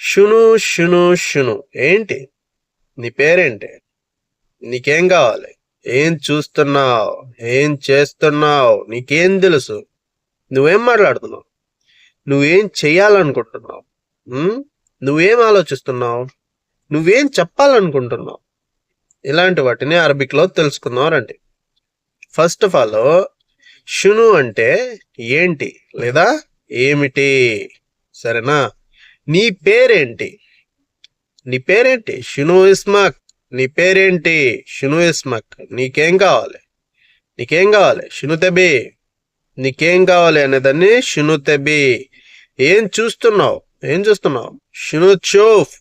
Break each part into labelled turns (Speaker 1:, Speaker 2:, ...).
Speaker 1: షును షును షును. ఏంటి? నీ పేరేంటి? నీకేం కావాలి? ఏం చూస్తున్నావు? ఏం చేస్తున్నావు? నీకేం తెలుసు? నువ్వేం మాట్లాడుతున్నావు? నువ్వేం చెయ్యాలనుకుంటున్నావు? నువ్వేం ఆలోచిస్తున్నావు? నువ్వేం చెప్పాలనుకుంటున్నావు? ఇలాంటి వాటిని అరబిక్లో తెలుసుకుందాం రండి. ఫస్ట్ ఆఫ్ ఆల్ షును అంటే ఏంటి లేదా? ఏమిటి? సరేనా? నీ పేరేంటి? నీ పేరేంటి? షును ఇస్మక్ నీ పేరేంటి? షును ఇస్మక్ నీకేం కావాలి? నీకేం కావాలి? షును తెబి నీకేం కావాలి అనేదాన్ని షును తెబి ఏం చూస్తున్నావు? ఏం చూస్తున్నావు? షును చోఫ్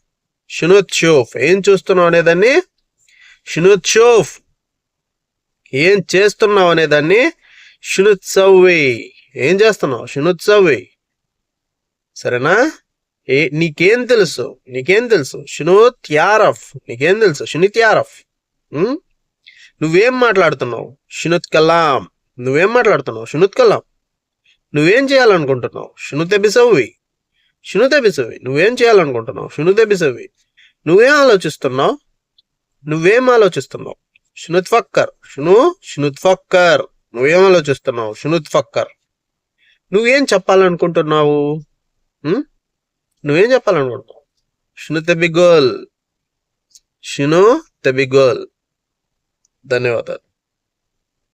Speaker 1: షును చోఫ్ ఏం చూస్తున్నావు అనేదాన్ని? షును చోఫ్ ఏం చేస్తున్నావు అనేదాన్ని? షునుత్సవ్వి. ఏం చేస్తున్నావు? షునుత్సవ్వి. సరేనా? ఏ నీకేం తెలుసు? నీకేం తెలుసు? షునుత్ యారఫ్. నీకేం తెలుసు? షునిత్ యారఫ్. నువ్వేం మాట్లాడుతున్నావు? షునుత్ కలాం. నువ్వేం మాట్లాడుతున్నావు? షునుత్ కలాం. నువ్వేం చేయాలనుకుంటున్నావు? షునుత్ ఎబిసవ్వి. షునుతే బిసవ్వి నువ్వేం చేయాలనుకుంటున్నావు? షునుత్ నువ్వేం ఆలోచిస్తున్నావు? నువ్వేం ఆలోచిస్తున్నావు? షునుత్ ఫక్కర్. షును షునుత్ ఫక్కర్. నువ్వేం ఆలోచిస్తున్నావు? షునుత్ ఫక్కర్. నువ్వేం చెప్పాలనుకుంటున్నావు? నువ్వేం చెప్పాలనుకుంటున్నావు షును తెబిగోల్ షును తెబిగోల్ ధన్యవాదాలు.